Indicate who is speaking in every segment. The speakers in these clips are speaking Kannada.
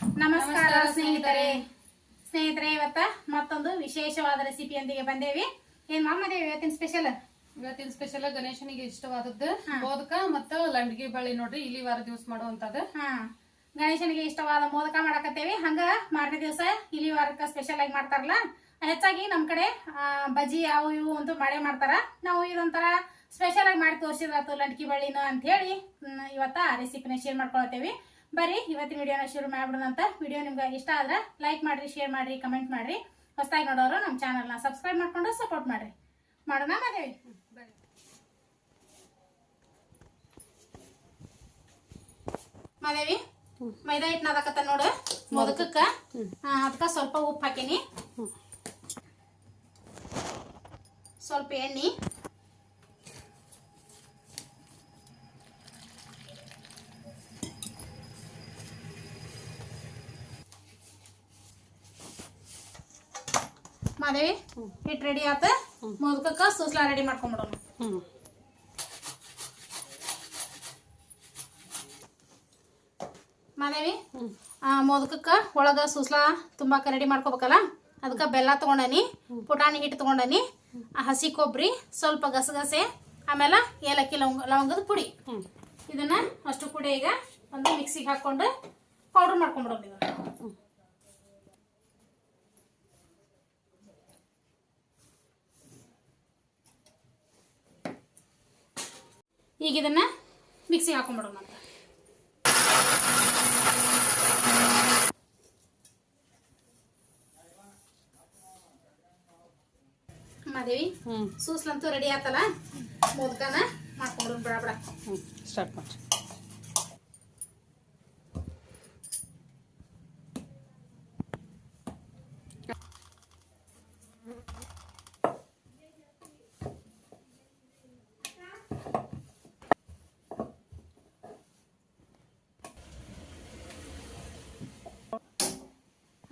Speaker 1: ನಮಸ್ಕಾರ ಸ್ನೇಹಿತರೆ. ಸ್ನೇಹಿತರೆ. ಇವತ್ತ ಮತ್ತೊಂದು ವಿಶೇಷವಾದ ರೆಸಿಪಿಯೊಂದಿಗೆ ಬಂದೇವಿ. ಏನ್ ಮಾಮದೇವಿ ಇವತ್ತಿನ ಸ್ಪೆಷಲ್
Speaker 2: ಇವತ್ತಿನ ಸ್ಪೆಷಲ್ ಗಣೇಶನಿಗೆ ಇಷ್ಟವಾದದ್ದು ಮೋದಕ ಮತ್ತು ಲಂಡ್ಗಿ ಬಳ್ಳಿ ನೋಡ್ರಿ ಇಲ್ಲಿ ವಾರ ದಿವಸ ಮಾಡುವಂತದ್ದು
Speaker 1: ಹಾ. ಗಣೇಶನಿಗೆ ಇಷ್ಟವಾದ ಮೋದಕ ಮಾಡಾಕತ್ತೇವಿ. ಹಂಗ ಮಾರನೇ ದಿವಸ ಇಲ್ಲಿ ವಾರಕ್ಕ ಸ್ಪೆಷಲ್ ಆಗಿ ಮಾಡ್ತಾರಲ್ಲ ಹೆಚ್ಚಾಗಿ ನಮ್ ಕಡೆ ಆ, ಬಜ್ಜಿ ಅವು ಇವು ಅಂತೂ ಮಾಡಿ ಮಾಡ್ತಾರ. ನಾವು ಇದೊಂಥರ ಸ್ಪೆಷಲ್ ಆಗಿ ಮಾಡಿ ತೋರಿಸಿದ್ರಾತು ಲಂಡ್ಕಿ ಬಳ್ಳಿನ ಅಂತ ಹೇಳಿ ಇವತ್ತ ಆ ರೆಸಿಪಿನ ಶೇರ್ ಮಾಡ್ಕೊಳತ್ತೇವಿ ಬರ್ರಿ ಇವತ್ತಿನ ವಿಡಿಯೋನ ಶುರು ಮಾಡ್ಬಿಡೋಣ ಅಂತ. ವಿಡಿಯೋ ನಿಮ್ಗೆ ಇಷ್ಟ ಆದ್ರೆ ಲೈಕ್ ಮಾಡ್ರಿ ಶೇರ್ ಮಾಡ್ರಿ ಕಮೆಂಟ್ ಮಾಡ್ರಿ. ಹೊಸದಾಗಿ ನೋಡೋರು ನಮ್ಮ ಚಾನಲ್ನ ಸಬ್ಸ್ಕ್ರೈಬ್ ಮಾಡ್ಕೊಂಡು ಸಪೋರ್ಟ್ ಮಾಡ್ರಿ. ಮಾಡೋಣ ಮಾದೇವಿ? ಮಾದೇವಿ ಮೈದಾ ಹಿಟ್ಟು ನಾದಕತ್ತ ನೋಡು. ಮೊದಕಕ್ಕ. ಅದಕ್ಕ ಸ್ವಲ್ಪ ಉಪ್ಪು ಹಾಕೀನಿ. ಸ್ವಲ್ಪ ಎಣ್ಣೆ. ಮಾದೇವಿ ಹಿಟ್ಟು ರೆಡಿ ಆತ. ಮೊದಕಕ್ಕ ಸೂಸ್ಲಾ ರೆಡಿ ಮಾಡ್ಕೊಂಬಿಡೋಣ ಮಾದೇವಿ ಮೋದಕಕ್ಕ ಒಳಗ ಸೂಸ್ಲಾ ತುಂಬಾಕ ರೆಡಿ ಮಾಡ್ಕೋಬೇಕಲ್ಲ? ಅದಕ್ಕೆ ಬೆಲ್ಲ ತಗೊಂಡನಿ, ಪುಟಾಣಿ ಹಿಟ್ಟು ತಗೊಂಡನಿ ಹಸಿ ಕೊಬ್ಬರಿ ಸ್ವಲ್ಪ ಗಸಗಸೆ, ಆಮೇಲೆ ಏಲಕ್ಕಿ ಲವಂಗ, ಲವಂಗದ ಪುಡಿ. ಇದನ್ನ ಅಷ್ಟು ಪುಡಿ ಈಗ ಒಂದು ಮಿಕ್ಸಿಗೆ ಹಾಕೊಂಡು ಪೌಡರ್ ಮಾಡ್ಕೊಂಡ್ಬಿಡೋದು ಈಗ ಇದನ್ನ ಮಿಕ್ಸಿಗೆ ಹಾಕೊಂಡ್ಬಿಡೋಣ ಅಂತ. ಮಾದೇವಿ
Speaker 2: ಹ್ಞೂ
Speaker 1: ಸೂಸ್ಲಂತೂ ರೆಡಿ ಆತಲ್ಲ? ಮೋದಕನ ಮಾಡ್ಕೊಂಡ್ರು ಬಿಡ ಬಿಡ
Speaker 2: ಹ್ಮ್ ಸ್ಟಾರ್ಟ್ ಮಾಡಿ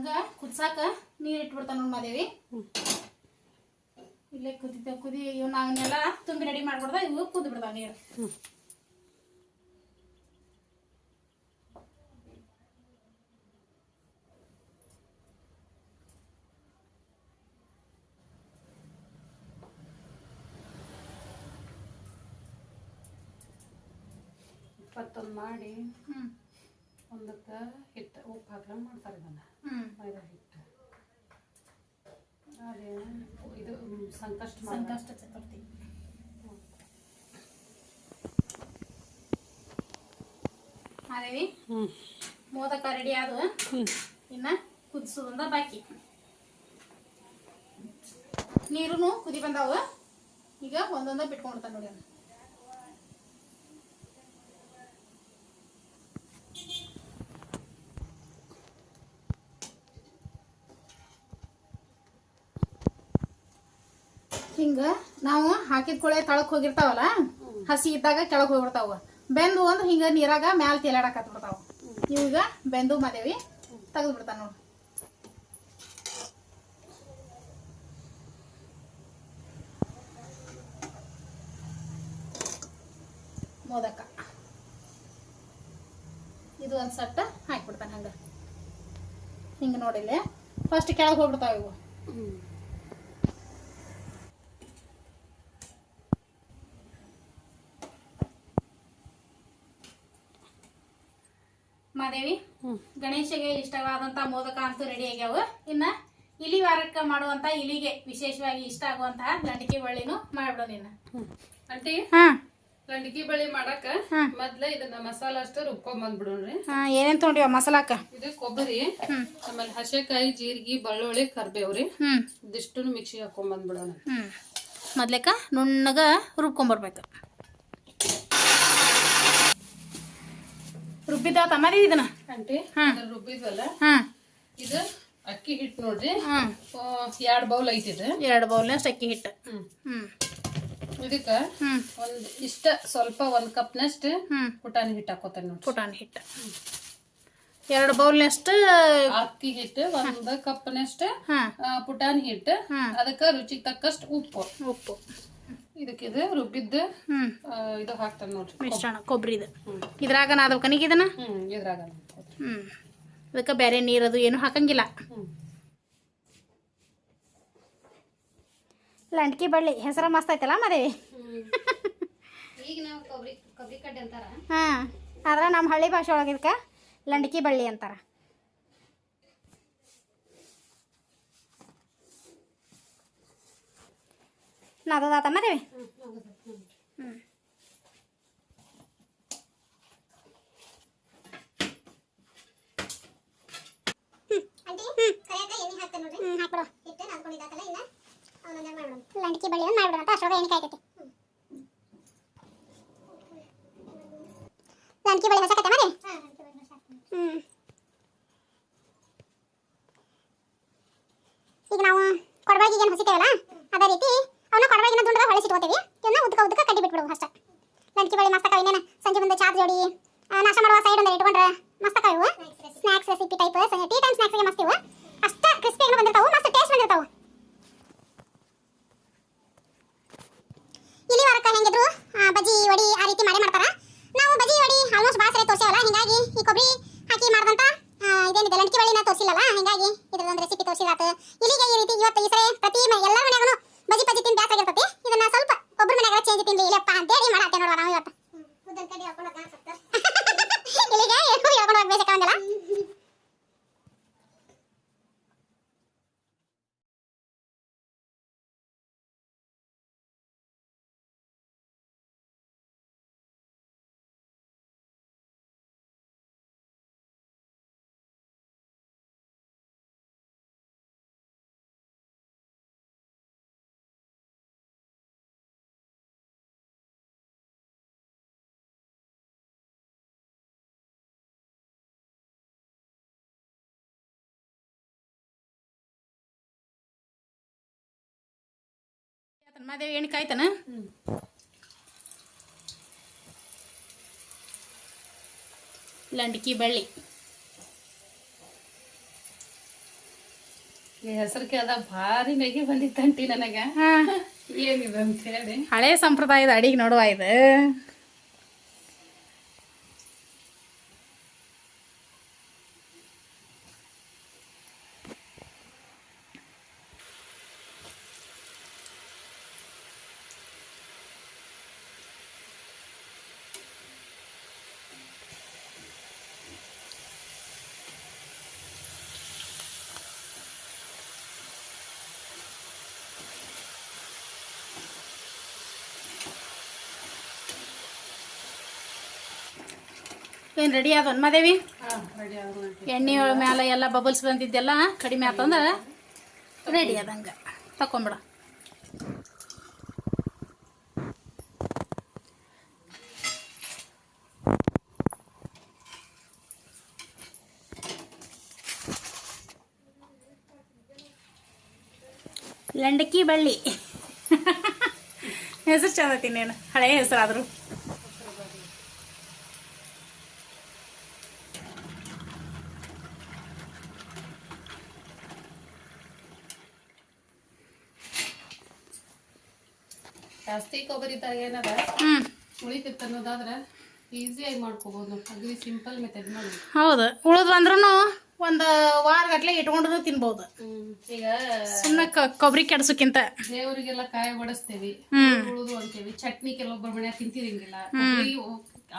Speaker 1: ಹಂಗ ಕುದ್ಸಾಕ ನೀರ್ ಇಟ್ಬಿಡ್ತಾನ ನೋಡ್ ಮಾದೇವಿ. ಇಲ್ಲೇ ಕುದಿತ ಕುದಿ ಇವ್ ನಾವನ್ನೆಲ್ಲ ತುಂಬಿ ರೆಡಿ ಮಾಡ್ಬಿಡ್ದ ಇವು ಕುದ್ ಬಿಡ್ತಾವ ನೀರು.
Speaker 2: ಇಪ್ಪತ್ತೊಂದು ಮಾಡಿ.
Speaker 1: ಹ್ಮ್.
Speaker 2: ಒಂದಕ್ಕೆ ಹಿಟ್ಟು ಉಪ್ಪು ಹಾಕ್ಲಂಗೆ ಮಾಡ್ತಾರೆ ಇದನ್ನ.
Speaker 1: ಹ್ಮ್.
Speaker 2: ಮೈದಾ ಹಿಟ್ಟು. ಅದೇ ಇದು ಸಂಕಷ್ಟ.
Speaker 1: ಸಂಕಷ್ಟ ಚತುರ್ಥಿ ಮಾದೇವಿ
Speaker 2: ಹ್ಮ್.
Speaker 1: ಮೋದಕ ರೆಡಿ
Speaker 2: ಆದ.
Speaker 1: ಇನ್ನ ಕುದಿಸೋದಂದ ಬಾಕಿ. ನೀರು ಕುದಿ ಬಂದಾವ. ಈಗ ಒಂದೊಂದ ಬಿಟ್ಕೊಂಡ್ತಾನ ನೋಡಿ ಅವ್ನ. ಹಿಂಗ ನಾವು ಹಾಕಿದ ಕೊಳೆ ತಳಕ್ ಹೋಗಿರ್ತಾವಲ್ಲ ಹಸಿ ಇದ್ದಾಗ ಕೆಳಗೆ ಹೋಗ್ಬಿಡ್ತಾವ. ಬೆಂದು ಅಂದ್ರೆ ಹಿಂಗ ನೀರಾಗ ಮ್ಯಾಲ ತೇಲಾಡಕ್ ಬಿಡ್ತಾವ ಇವಾಗ ಬೆಂದು ಮಾದೇವಿ ತೆಗೆದು ಬಿಡ್ತಾನ ನೋಡ್ರಿ ಮೋದಕ. ಇದು ಒಂದ್ ಸಟ್ಟ ಹಾಕಿಬಿಡ್ತಾನೆ ಹಂಗ. ಹಿಂಗ ನೋಡಿಲ್ಲ. ಫಸ್ಟ್ ಕೆಳಗೆ ಹೋಗ್ಬಿಡ್ತಾವ ಇವು. ಮಾದೇವಿ ಗಣೇಶಗೆ ಇಷ್ಟವಾದಂತ ಮೋದಕ ಅಂತೂ ರೆಡಿ ಆಗ್ಯಾವ. ಇನ್ನ ಇಲಿ ವಾರಕ್ಕ ಮಾಡುವಂತ ಇಲಿಗೆ ವಿಶೇಷವಾಗಿ ಇಷ್ಟ ಆಗುವಂತಹ ಲಂಡಿಕೆ ಬಳ್ಳಿನೂ ಮಾಡ್ಬಿಡೋಣ ಇನ್ನ
Speaker 2: ಅಂಟಿ ಆಂಟಿ
Speaker 1: ಬಳ್ಳಿ
Speaker 2: ಲಂಡ್ಗಿ ಬಳಿ ಮಾಡಾಕ
Speaker 1: ಹಾ.
Speaker 2: ಮೊದ್ಲ ಇದನ್ನ ಮಸಾಲ ಅಷ್ಟು ರುಬ್ಕೊಂಡ್ ಬಂದ್ಬಿಡೋಣ್ರಿ
Speaker 1: ಹಾ ಏನೇನ್ ತೊಗೊಂಡಿವ ಮಸಾಲಾಕ
Speaker 2: ಇದು ಕೊಬ್ಬರಿ ಆಮೇಲೆ ಹಸೆಕಾಯಿ ಜೀರಿಗೆ ಬೆಳ್ಳುಳ್ಳಿ ಕರ್ಬೇವ್ರಿ. ಇದಿಷ್ಟು ಮಿಕ್ಸಿಗೆ ಹಾಕೊಂಡ್ ಬಂದ್ಬಿಡೋಣ
Speaker 1: ಮೊದ್ಲೇಕ ನುಣ್ಣಗ ರುಬ್ಕೊಂಬರ್ಬೇಕು. ರುಬ್ಬಿದ್ದಾವ ತಮಾರಿ ಇದನ್ನ?
Speaker 2: ಆಂಟಿ ರುಬ್ಬಿದ್ವಲ್ಲ? ಇದು ಅಕ್ಕಿ ಹಿಟ್ಟು ನೋಡ್ರಿ.
Speaker 1: ಎರಡು
Speaker 2: ಎರಡ್ ಬೌಲ್ ಐತಿ ಇದು.
Speaker 1: ಎರಡು ಬೌಲ್ನಷ್ಟು ಅಕ್ಕಿ ಹಿಟ್ಟು.
Speaker 2: ಹ್ಮ್. ಇದಕ್ಕ ಒಂದ್ ಇಷ್ಟ ಸ್ವಲ್ಪ ಒಂದ್ ಕಪ್ನಷ್ಟು
Speaker 1: ನಷ್ಟ
Speaker 2: ಪುಟಾಣಿ ಹಿಟ್ಟು ಹಾಕೋತಾರೆ ನೋಡಿ
Speaker 1: ಪುಟಾಣಿ ಹಿಟ್ಟು. ಎರಡು ಬೌಲ್ನಷ್ಟು
Speaker 2: ಅಕ್ಕಿ ಹಿಟ್ಟು ಒಂದ್ ಕಪ್ನಷ್ಟು ಪುಟಾಣಿ ಹಿಟ್ಟು. ಅದಕ್ಕ ರುಚಿಗೆ ತಕ್ಕಷ್ಟು ಉಪ್ಪು.
Speaker 1: ಉಪ್ಪು.
Speaker 2: ಇದಕ್ಕೆ ಇದು ರುಬ್ಬಿದ್ದು. ಇದು ಹಾಕ್ತಾನೆ ನೋಡ್ರಿ
Speaker 1: ಮಿಶ್ರಣ ಕೊಬ್ಬರಿದು
Speaker 2: ಇದು.
Speaker 1: ಇದ್ರಾಗ ನಾದವ್ ಕನಿಗೆ ಇದನ್ನ?
Speaker 2: ಇದ್ರಾಗ
Speaker 1: ಹ್ಮ್. ಅದಕ್ಕೆ ಬೇರೆ ನೀರದು ಏನು ಹಾಕಂಗಿಲ್ಲ.
Speaker 2: ಲಂಟ್ಕಿ
Speaker 1: ಲಂಡ್ಕಿ ಬಳ್ಳಿ ಹೆಸರು ಮಸ್ತ್ ಐತಲ್ಲ ಮದೇವಿ
Speaker 2: ಈಗ ನಾವು ಕೊಬ್ಬರಿ ಕೊಬ್ಬರಿ ಕಡ್ಡೆ ಅಂತಾರ?
Speaker 1: ಹಾಂ. ಆದ್ರೆ ನಮ್ಮ ಹಳ್ಳಿ ಭಾಷೆ ಒಳಗೆ ಇದಕ್ಕೆ ಲಂಡ್ಕಿ ಬಳ್ಳಿ ಅಂತಾರ. ನಾದದಾತ ಮದೇವಿ ಹ್ಞೂ
Speaker 3: ಲಂಡಿಕೆ ಬಳ್ಳಿ ಒಂದು ಮಾಡ್ಬಿಡೋಣ ಅಂತ ಅಷ್ಟೊಳಗೆ ಎಣ್ಣೆ ಕಾಯ್ತೈತಿ ಲಂಡಿಕೆ ಬಳ್ಳಿ ಹೊಸಕತ್ತೆ ಮಾಡಿ ಹ್ಞೂ ಈಗ ನಾವು ಕೊಡಬಾಗಿಗೆ ಏನು ಹೊಸಿತೇವಲ್ಲ? ಚಾಪ್ ಜೋಡಿ. ನಾಷ್ಟ ಮಾಡುವ ಸೈಡ್ ಒಂದು ಇಟ್ಕೊಂಡ್ರೆ ಮಸ್ತ್ ಅಕಾವ ಇವು. Snacks recipe type tea time ಸ್ನ್ಯಾಕ್ಸ್ಗೆ ಮಸ್ತ್ ಇವು. ಅಷ್ಟ ಕ್ರಿಸ್ಪಿಯಾಗಿ ಬಂದಿರ್ತಾವು, ಮಸ್ತ್ ಟೇಸ್ಟ್ ಬಂದಿರ್ತಾವು. ಇಲ್ಲಿ ವಾರಕ್ಕ ಹೆಂಗಿದ್ರು? ಬಜ್ಜಿ, ವಡಿ ಆ ರೀತಿ ಮಾಡಿ ಮಾಡ್ತಾರ. ನಾವು ಬಜ್ಜಿ, ವಡಿ ಆಲ್ಮೋಸ್ಟ್ ಭಾಳ ಸರಿ ತೋರಿಸೇವಲ್ಲ, ಹಿಂಗಾಗಿ ಈ ಕೊಬ್ಬರಿ ಹಾಕಿ ಮಾಡ್ದಂತ ಇದೇನಿದೆ ಲಂಡಿಕೆ ಬಳಿನ ತೋರಿಸಿಲ್ಲಲ್ಲ, ಹಿಂಗಾಗಿ ಇದ್ರದೊಂದು ರೆಸಿಪಿ ತೋರಿಸಿದಾತು. ಇಲ್ಲಿಗೆ ಈ ರೀತಿ ಇವತ್ತು ಈ ಸರಿ ಪ್ರತಿ ಮನೆ
Speaker 1: ಮಾದೇವಿ ಎಣ್ಣೆ ಕಾಯ್ತಾನ ಲಂಡ್ಕಿ ಬಳ್ಳಿ.
Speaker 2: ಈ ಹೆಸರು ಕೇಳ್ದ ಭಾರಿ ನೆಗೆ ಬಂದಿತ್ತಂಟಿ ನನಗ.
Speaker 1: ಹಾಂ.
Speaker 2: ಏನಿದೆ ಅಂತ ಹೇಳಿ.
Speaker 1: ಹಳೆ ಸಂಪ್ರದಾಯದ ಅಡಿಗೆ ನೋಡುವ ಇದು. ಏನು ರೆಡಿ ಆದ ಮಾದೇವಿ? ಎಣ್ಣೆ ಮ್ಯಾಲ ಎಲ್ಲ ಬಬಲ್ಸ್ ಬಂದಿದ್ದೆಲ್ಲ ಕಡಿಮೆ ಆತಂದ್ರೆ ರೆಡಿ ಆದಂಗೆ. ತಕೊಂಬಿಡ ಲಂಡಕಿ ಬಳ್ಳಿ. ಹೆಸರು ಚಂದತಿ ನೀನು. ಹಳೆ ಹೆಸರಾದ್ರು.
Speaker 2: ಜಾಸ್ತಿ ಕೊಬ್ಬರಿ ತರ ಏನದ?
Speaker 1: ಹ್ಞೂ
Speaker 2: ಉಳಿತಿತ್ತು ಅನ್ನೋದಾದ್ರೆ ಈಸಿಯಾಗಿ ಮಾಡ್ಕೋಬಹುದು ಅಗ್ರಿ ಸಿಂಪಲ್ ಮೆಥಡ್ ಮಾಡಿ
Speaker 1: ಹೌದು. ಉಳಿದು ಅಂದ್ರೂ ಒಂದು ವಾರ ಗಟ್ಲೆ ಇಟ್ಕೊಂಡ್ರು ತಿನ್ಬೋದು.
Speaker 2: ಈಗ
Speaker 1: ಸುಮ್ಮನೆ ಕೊಬ್ಬರಿ ಕೆಡ್ಸಕ್ಕಿಂತ.
Speaker 2: ದೇವರಿಗೆಲ್ಲ ಕಾಯಿ ಬಡಿಸ್ತೇವಿ ಉಳಿದು ಅಂತೇವಿ ಚಟ್ನಿ ಕೆಲವೊಬ್ಬರ ಮನ್ಯಾಗ ತಿಂತಿರಂಗಿಲ್ಲ.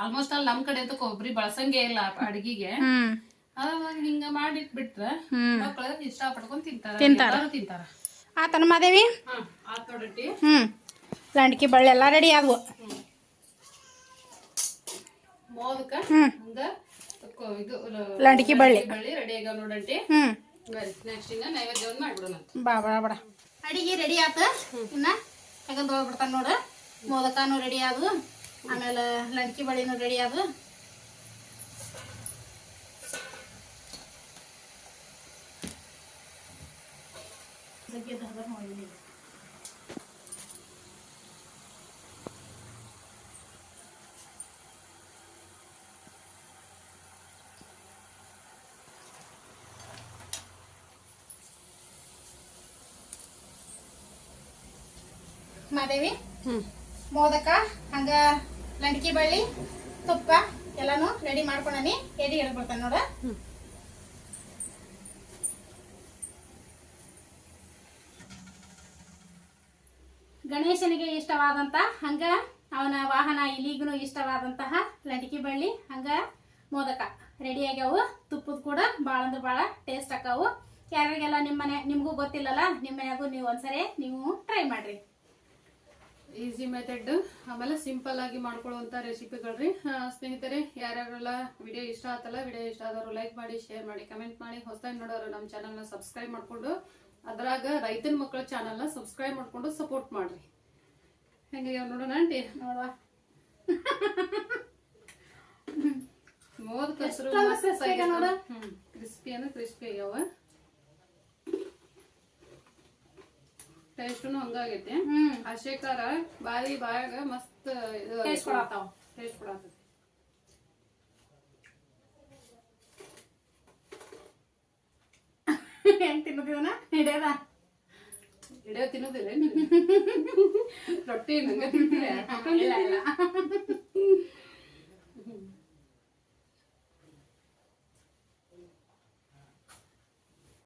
Speaker 2: ಆಲ್ಮೋಸ್ಟ್ ಅಲ್ಲಿ ನಮ್ ಕಡೆ ಅಂತೂ ಕೊಬ್ಬರಿ ಬಳಸಂಗೆ ಇಲ್ಲ ಅಡಿಗೆಗೆ.
Speaker 1: ಹ್ಮ್.
Speaker 2: ಅವಾಗ ಹಿಂಗ ಮಾಡಿಟ್ಬಿಟ್ರ
Speaker 1: ಹ್ಮ್.
Speaker 2: ಮಕ್ಕಳು ಇಷ್ಟ ಪಡ್ಕೊಂಡು ತಿಂತಾರ.
Speaker 1: ತಿಂತಾರ.
Speaker 2: ತಿಂತಾರ.
Speaker 1: ಆತನ ಮಾದೇವಿ?
Speaker 2: ಹ್ಮ್. ಆತ್ ನೋಡಟ್ಟಿ
Speaker 1: ಹ್ಞೂ ಲಂಡ್ಕಿ ಬಳ್ಳಿ ಎಲ್ಲ ರೆಡಿ ಆದವು.
Speaker 2: ಮೋದಕ
Speaker 1: ಹ್ಞೂ ಲಂಡ್ಕಿ ಬಳ್ಳಿ.
Speaker 2: ಮಾಡ್ಬಿಡೋಣ
Speaker 1: ಬಾ ಬಾ ಬಡ ಅಡಿಗೆ ರೆಡಿ ಆತ. ಇನ್ನ ತೆಗೆದು ಹೋಗ್ಬಿಡ್ತಾನ ನೋಡು. ಮೋದಕನು ರೆಡಿ ಆದು ಆಮೇಲೆ ಲಂಡ್ಕಿ ಬಳ್ಳಿನೂ ರೆಡಿ ಆದ್ವು. ಮಾದೇವಿ ಮೋದಕ ಹಂಗ ಲಂಡಕಿ ಬಳ್ಳಿ ತುಪ್ಪ ಎಲ್ಲಾನು ರೆಡಿ ಮಾಡ್ಕೊಂಡಿ ಎಡಿ ಹಿಡ್ಕೊಳ್ತಾನೆ ನೋಡ. ಗಣೇಶನಿಗೆ ಇಷ್ಟವಾದಂತ ಹಂಗ ಅವನ ವಾಹನ ಇಲ್ಲಿಗೂ ಇಷ್ಟವಾದಂತಹ ಲಟಕಿ ಬಳ್ಳಿ ಹಂಗ ಮೋದಕ. ರೆಡಿ ಆಗ್ಯಾವು. ತುಪ್ಪದ ಕೂಡ ಭಾಳ ಅಂದ್ರೆ ಭಾಳ ಟೇಸ್ಟ್ ಆಕಾವು ಯಾರಿಗೆಲ್ಲ ನಿಮ್ಮನೆ ನಿಮಗೂ ಗೊತ್ತಿಲ್ಲಲ್ಲ ನಿಮ್ಮ ನೀವು ಒಂದ್ಸರಿ ನೀವು ಟ್ರೈ ಮಾಡ್ರಿ.
Speaker 2: Easy method. ಆಮೇಲೆ ಸಿಂಪಲ್ ಆಗಿ ಮಾಡ್ಕೊಳ್ಳುವಂತ ರೆಸಿಪಿಗಳ್ರಿ. ಸ್ನೇಹಿತರೆ ಯಾರ್ಯಾರೆಲ್ಲ ವಿಡಿಯೋ ಇಷ್ಟ ಆತಲ್ಲ ವಿಡಿಯೋ ಇಷ್ಟ ಆದವರು ಲೈಕ್ ಮಾಡಿ ಶೇರ್ ಮಾಡಿ ಕಮೆಂಟ್ ಮಾಡಿ ಹೊಸದಾಗಿ ನೋಡೋರು ನಮ್ಮ ಚಾನಲ್ನ ಸಬ್ಸ್ಕ್ರೈಬ್ ಮಾಡ್ಕೊಂಡು ಅದ್ರಾಗ ರೈತನ ಮಕ್ಕಳ ಚಾನಲ್ನ ಸಬ್ಸ್ಕ್ರೈಬ್ ಮಾಡ್ಕೊಂಡು ಸಪೋರ್ಟ್ ಮಾಡ್ರಿ. ಹೆಂಗೆ ನೋಡೋಣ ಆಂಟಿ?
Speaker 1: ನೋಡುವ.
Speaker 2: ಮೋದ್ ಕ್ರಿಸ್ಪಿ ಅಂದ್ರೆ ಕ್ರಿಸ್ಪಿ ಆಗ್ಯಾವ. ಟೇಸ್ಟುನು ಹಂಗಾಗೈತಿ.
Speaker 1: ಹ್ಮ್.
Speaker 2: ಶೇಖರ ಬಾರಿ ಬಾಯಿ ಬಾಯಾಗ ಮಸ್ತ್ ಇದು
Speaker 1: ಟೇಸ್ಟ್ ಕೊಡತ್ತಾವ
Speaker 2: ಟೇಸ್ಟ್ ಕೊಡತೈತಿ.
Speaker 1: ಹೆಂಗ್ ತಿನ್ನೋದಿವನ? ಹಿಡಿಯದ?
Speaker 2: ಹಿಡಿಯೋ ತಿನ್ನೋದಿಲ್ಲ ರೊಟ್ಟಿ ನಂಗೆ ತಿಂತೀರ
Speaker 1: ಇಲ್ಲ ಇಲ್ಲ.